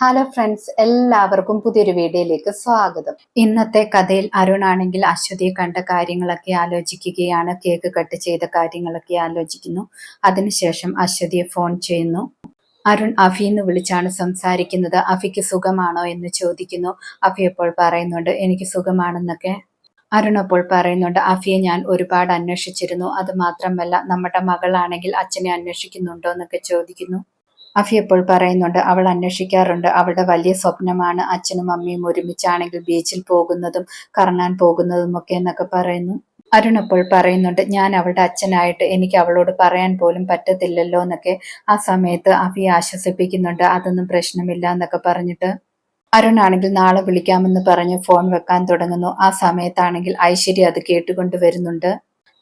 Hello friends എല്ലാവർക്കും പുതിയൊരു വീഡിയോയിലേക്ക് സ്വാഗതം. ഇന്നത്തെ കഥയിൽ അരുണാണെങ്കിൽ അശ്വതിയെ കണ്ട കാര്യങ്ങളൊക്കെ ആലോചിക്കുകയാണ്. കേക്ക് കട്ട് ചെയ്ത കാര്യങ്ങളൊക്കെ ആലോചിക്കുന്നു. അതിനുശേഷം അശ്വതിയെ ഫോൺ ചെയ്യുന്നു. അരുൺ അഫി എന്ന് വിളിച്ചാണ് സംസാരിക്കുന്നത്. അഫിക്ക് സുഖമാണോ എന്ന് ചോദിക്കുന്നു. അഫി അപ്പോൾ പറയുന്നുണ്ട് എനിക്ക് സുഖമാണെന്നൊക്കെ. അരുൺ അപ്പോൾ പറയുന്നുണ്ട് അഫിയെ ഞാൻ ഒരുപാട് അന്വേഷിച്ചിരുന്നു. അത് മാത്രമല്ല നമ്മുടെ മകളാണെങ്കിൽ അച്ഛനെ അന്വേഷിക്കുന്നുണ്ടോ? എന്നൊക്കെ ചോദിക്കുന്നു. അഫി എപ്പോൾ പറയുന്നുണ്ട് അവൾ അന്വേഷിക്കാറുണ്ട്. അവളുടെ വലിയ സ്വപ്നമാണ് അച്ഛനും അമ്മയും ഒരുമിച്ചാണെങ്കിൽ ബീച്ചിൽ പോകുന്നതും കറങ്ങാൻ പോകുന്നതും ഒക്കെ എന്നൊക്കെ പറയുന്നു. അരുൺ അപ്പോൾ പറയുന്നുണ്ട് ഞാൻ അവളുടെ അച്ഛനായിട്ട് എനിക്ക് അവളോട് പറയാൻ പോലും പറ്റത്തില്ലല്ലോ എന്നൊക്കെ ആ സമയത്ത് അഫി ആശ്വസിപ്പിക്കുന്നുണ്ട്. അതൊന്നും പ്രശ്നമില്ല എന്നൊക്കെ പറഞ്ഞിട്ട് അരുൺ ആണെങ്കിൽ നാളെ വിളിക്കാമെന്ന് പറഞ്ഞ് ഫോൺ വെക്കാൻ തുടങ്ങുന്നു. ആ സമയത്താണെങ്കിൽ ഐശ്വര്യ അത് കേട്ടുകൊണ്ട് വരുന്നുണ്ട്.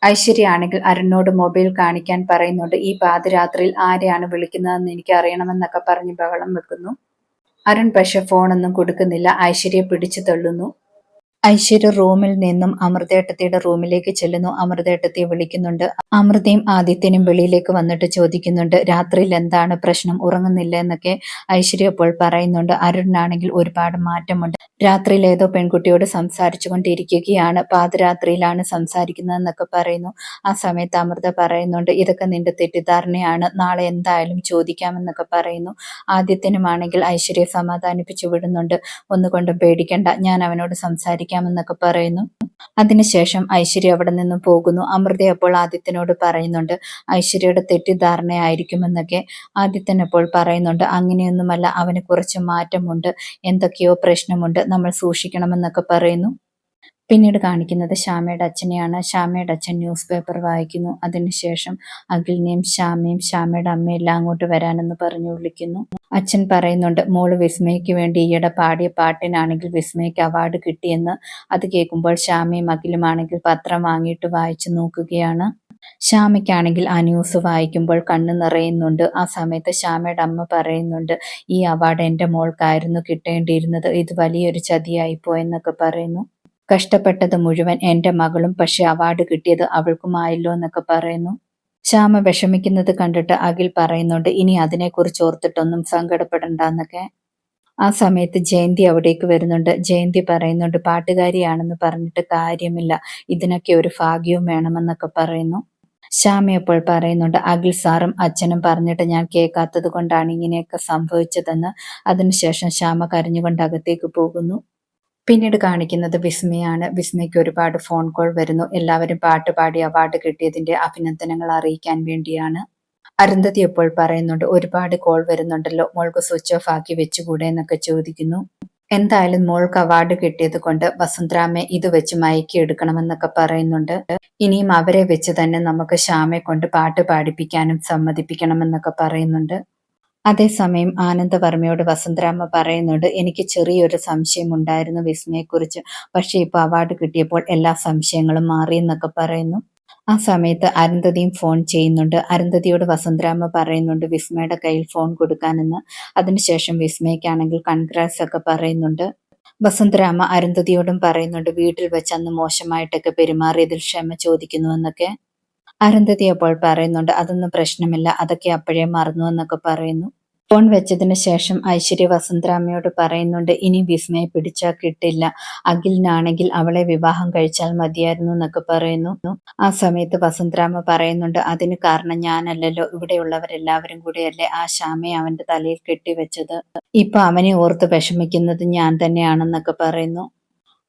ഐശ്വര്യ ആണെങ്കിൽ അരുണിനോട് മൊബൈൽ കാണിക്കാൻ പറയുന്നുണ്ട് ഈ പാതിരാത്രിയിൽ ആരെയാണ് വിളിക്കുന്നതെന്ന് എനിക്ക് അറിയണമെന്നൊക്കെ പറഞ്ഞ് ബഹളം വെക്കുന്നു. അരുൺ പക്ഷെ ഫോണൊന്നും കൊടുക്കുന്നില്ല. ഐശ്വര്യ പിടിച്ചു തള്ളുന്നു. ഐശ്വര്യ റൂമിൽ നിന്നും അമൃതേട്ടത്തിയുടെ റൂമിലേക്ക് ചെല്ലുന്നു. അമൃതേട്ടത്തിയെ വിളിക്കുന്നുണ്ട്. അമൃതയും ആദിത്യനും വെളിയിലേക്ക് വന്നിട്ട് ചോദിക്കുന്നുണ്ട് രാത്രിയിൽ എന്താണ് പ്രശ്നം? ഉറങ്ങുന്നില്ല എന്നൊക്കെ ഐശ്വര്യ അപ്പോൾ പറയുന്നുണ്ട്. അരുണിനാണെങ്കിൽ ഒരുപാട് മാറ്റമുണ്ട്. രാത്രിയിൽ ഏതോ പെൺകുട്ടിയോട് സംസാരിച്ചു കൊണ്ടിരിക്കുകയാണ് പാതിരാത്രിയിലാണ് സംസാരിക്കുന്നതെന്നൊക്കെ പറയുന്നു. ആ സമയത്ത് അമൃത പറയുന്നുണ്ട് ഇതൊക്കെ നിന്റെ തെറ്റിദ്ധാരണയാണ്. നാളെ എന്തായാലും ചോദിക്കാമെന്നൊക്കെ പറയുന്നു. ആദിത്യനുമാണെങ്കിൽ ഐശ്വര്യ സമാധാനിപ്പിച്ചു വിടുന്നുണ്ട്. ഒന്നുകൊണ്ടും പേടിക്കണ്ട. ഞാൻ അവനോട് സംസാരിക്കാമെന്നൊക്കെ പറയുന്നു. അതിനുശേഷം ഐശ്വര്യ അവിടെ നിന്നും പോകുന്നു. അമൃത അപ്പോൾ ആദിത്യനോട് പറയുന്നുണ്ട് ഐശ്വര്യയുടെ തെറ്റിദ്ധാരണയായിരിക്കുമെന്നൊക്കെ ആദിത്യൻ അപ്പോൾ പറയുന്നുണ്ട്. അങ്ങനെയൊന്നുമല്ല അവന് കുറച്ച് മാറ്റമുണ്ട്. എന്തൊക്കെയോ പ്രശ്നമുണ്ട്. നമ്മൾ സൂക്ഷിക്കണമെന്നൊക്കെ പറയുന്നു. പിന്നീട് കാണിക്കുന്നത് ശ്യാമയുടെ അച്ഛനെയാണ്. ശ്യാമയുടെ അച്ഛൻ ന്യൂസ് പേപ്പർ വായിക്കുന്നു. അതിനുശേഷം അഖിലിനെയും ശ്യാമയും ശ്യാമയുടെ അമ്മയെല്ലാം അങ്ങോട്ട് വരാനെന്ന് പറഞ്ഞു വിളിക്കുന്നു. അച്ഛൻ പറയുന്നുണ്ട് മോൾ വിസ്മയ്ക്ക് വേണ്ടി ഈയിടെ പാടിയ പാട്ടിനാണെങ്കിൽ വിസ്മയ്ക്ക് അവാർഡ് കിട്ടിയെന്ന് അത് കേൾക്കുമ്പോൾ ശ്യാമയും അഖിലുമാണെങ്കിൽ പത്രം വാങ്ങിയിട്ട് വായിച്ചു നോക്കുകയാണ്. ശ്യാമയ്ക്കാണെങ്കിൽ ആ ന്യൂസ് വായിക്കുമ്പോൾ കണ്ണു നിറയുന്നുണ്ട്. ആ സമയത്ത് ശ്യാമയുടെ അമ്മ പറയുന്നുണ്ട് ഈ അവാർഡ് എന്റെ മോൾക്കായിരുന്നു കിട്ടേണ്ടിയിരുന്നത്. ഇത് വലിയൊരു ചതിയായി പോയെന്നൊക്കെ പറയുന്നു. കഷ്ടപ്പെട്ടത് മുഴുവൻ എന്റെ മകളും പക്ഷെ അവാർഡ് കിട്ടിയത് അവൾക്കുമായല്ലോ എന്നൊക്കെ പറയുന്നു. ശ്യാമ വിഷമിക്കുന്നത് കണ്ടിട്ട് അഖിൽ പറയുന്നുണ്ട് ഇനി അതിനെക്കുറിച്ച് ഓർത്തിട്ടൊന്നും സങ്കടപ്പെടണ്ടെന്നൊക്കെ. ആ സമയത്ത് ജയന്തി അവിടേക്ക് വരുന്നുണ്ട്. ജയന്തി പറയുന്നുണ്ട് പാട്ടുകാരിയാണെന്ന് പറഞ്ഞിട്ട് കാര്യമില്ല. ഇതിനൊക്കെ ഒരു ഭാഗ്യവും വേണമെന്നൊക്കെ പറയുന്നു. ശ്യാമ അപ്പോൾ പറയുന്നുണ്ട് അഖിൽ സാറും അച്ഛനും പറഞ്ഞിട്ട് ഞാൻ കേൾക്കാത്തത് കൊണ്ടാണ് ഇങ്ങനെയൊക്കെ സംഭവിച്ചതെന്ന്. അതിനുശേഷം ശ്യാമ കരഞ്ഞുകൊണ്ട് അകത്തേക്ക് പോകുന്നു. പിന്നീട് കാണിക്കുന്നത് വിസ്മയാണ്. വിസ്മയ്ക്ക് ഒരുപാട് ഫോൺ കോൾ വരുന്നു. എല്ലാവരും പാട്ട് പാടി അവാർഡ് കിട്ടിയതിന്റെ അഭിനന്ദനങ്ങൾ അറിയിക്കാൻ വേണ്ടിയാണ്. അരുന്ധതി എപ്പോൾ പറയുന്നുണ്ട്? ഒരുപാട് കോൾ വരുന്നുണ്ടല്ലോ. മോൾക്ക് സ്വിച്ച് ഓഫ് ആക്കി വെച്ചുകൂടെ എന്നൊക്കെ ചോദിക്കുന്നു. എന്തായാലും മോൾക്ക് അവാർഡ് കിട്ടിയത് കൊണ്ട് വസുന്ധരാമെ ഇത് വെച്ച് മയക്കി എടുക്കണമെന്നൊക്കെ പറയുന്നുണ്ട്. ഇനിയും അവരെ വെച്ച് തന്നെ നമുക്ക് ശ്യാമെ കൊണ്ട് പാട്ട് പാടിപ്പിക്കാനും സമ്മതിപ്പിക്കണമെന്നൊക്കെ പറയുന്നുണ്ട്. അതേസമയം ആനന്ദവർമ്മയോട് വസന്തരാമ പറയുന്നുണ്ട് എനിക്ക് ചെറിയൊരു സംശയം ഉണ്ടായിരുന്നു വിസ്മയെക്കുറിച്ച്. പക്ഷേ ഇപ്പോൾ അവാർഡ് കിട്ടിയപ്പോൾ എല്ലാ സംശയങ്ങളും മാറിയെന്നൊക്കെ പറയുന്നു. ആ സമയത്ത് അരുന്ധതിയും ഫോൺ ചെയ്യുന്നുണ്ട്. അരുന്ധതിയോട് വസന്തരാമ പറയുന്നുണ്ട് വിസ്മയുടെ കയ്യിൽ ഫോൺ കൊടുക്കാനെന്ന്. അതിനുശേഷം വിസ്മയ്ക്കാണെങ്കിൽ കൺഗ്രാസ് ഒക്കെ പറയുന്നുണ്ട്. വസന്തരാമ അരുന്ധതിയോടും പറയുന്നുണ്ട് വീട്ടിൽ വെച്ച് അന്ന് മോശമായിട്ടൊക്കെ പെരുമാറിയതിൽ ക്ഷമ ചോദിക്കുന്നുവെന്നൊക്കെ അരുന്ധതി അപ്പോൾ പറയുന്നുണ്ട് അതൊന്നും പ്രശ്നമില്ല അതൊക്കെ അപ്പോഴേ മറന്നു എന്നൊക്കെ പറയുന്നു. ഫോൺ വെച്ചതിന് ശേഷം ഐശ്വര്യ വസന്തരാമയോട് പറയുന്നുണ്ട് ഇനി വിസ്മയെ പിടിച്ചാൽ കിട്ടില്ല അഖിലിനാണെങ്കിൽ അവളെ വിവാഹം കഴിച്ചാൽ മതിയായിരുന്നു എന്നൊക്കെ പറയുന്നു. ആ സമയത്ത് വസന്തരാമ പറയുന്നുണ്ട് അതിന് കാരണം ഞാനല്ലല്ലോ ഇവിടെയുള്ളവരെല്ലാവരും കൂടെയല്ലേ ആ ശ്യാമയെ അവന്റെ തലയിൽ കെട്ടിവെച്ചത്. ഇപ്പൊ അവനെ ഓർത്ത് വിഷമിക്കുന്നത് ഞാൻ തന്നെയാണെന്നൊക്കെ പറയുന്നു.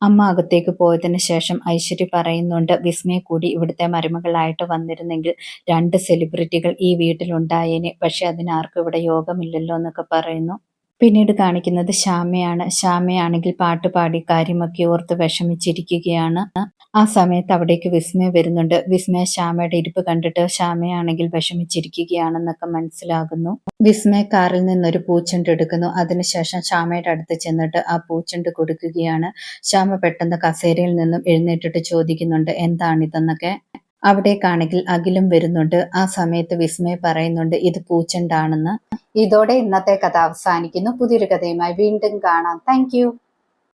അമ്മ അകത്തേക്ക് പോയതിനു ശേഷം ഐശ്വര്യ പറയുന്നുണ്ട് വിസ്മയെ കൂടി ഇവിടുത്തെ മരുമകളായിട്ട് വന്നിരുന്നെങ്കിൽ രണ്ട് സെലിബ്രിറ്റികൾ ഈ വീട്ടിലുണ്ടായേനെ. പക്ഷെ അതിനാർക്കും ഇവിടെ യോഗമില്ലല്ലോ എന്നൊക്കെ പറയുന്നു. പിന്നീട് കാണിക്കുന്നത് ശ്യാമയാണ്. ശ്യാമയാണെങ്കിൽ പാട്ട് പാടി കാര്യമൊക്കെ ഓർത്ത് വിഷമിച്ചിരിക്കുകയാണ്. ആ സമയത്ത് അവിടേക്ക് വിസ്മയ വരുന്നുണ്ട്. വിസ്മയ ശ്യാമയുടെ ഇരിപ്പ് കണ്ടിട്ട് ശ്യാമയാണെങ്കിൽ വിഷമിച്ചിരിക്കുകയാണെന്നൊക്കെ മനസ്സിലാകുന്നു. വിസ്മയ കാറിൽ നിന്നൊരു പൂച്ചെണ്ട് എടുക്കുന്നു. അതിനുശേഷം ശ്യാമയുടെ അടുത്ത് ചെന്നിട്ട് ആ പൂച്ചെണ്ട് കൊടുക്കുകയാണ്. ശ്യാമ പെട്ടെന്ന് കസേരയിൽ നിന്നും എഴുന്നേറ്റിട്ട് ചോദിക്കുന്നുണ്ട് എന്താണിതെന്നൊക്കെ? അവിടേക്കാണെങ്കിൽ അഖിലും വരുന്നുണ്ട്. ആ സമയത്ത് വിസ്മയ പറയുന്നുണ്ട് ഇത് പൂച്ചണ്ടാണെന്ന്. ഇതോടെ ഇന്നത്തെ കഥ അവസാനിക്കുന്നു. പുതിയൊരു കഥയുമായി വീണ്ടും കാണാം. താങ്ക്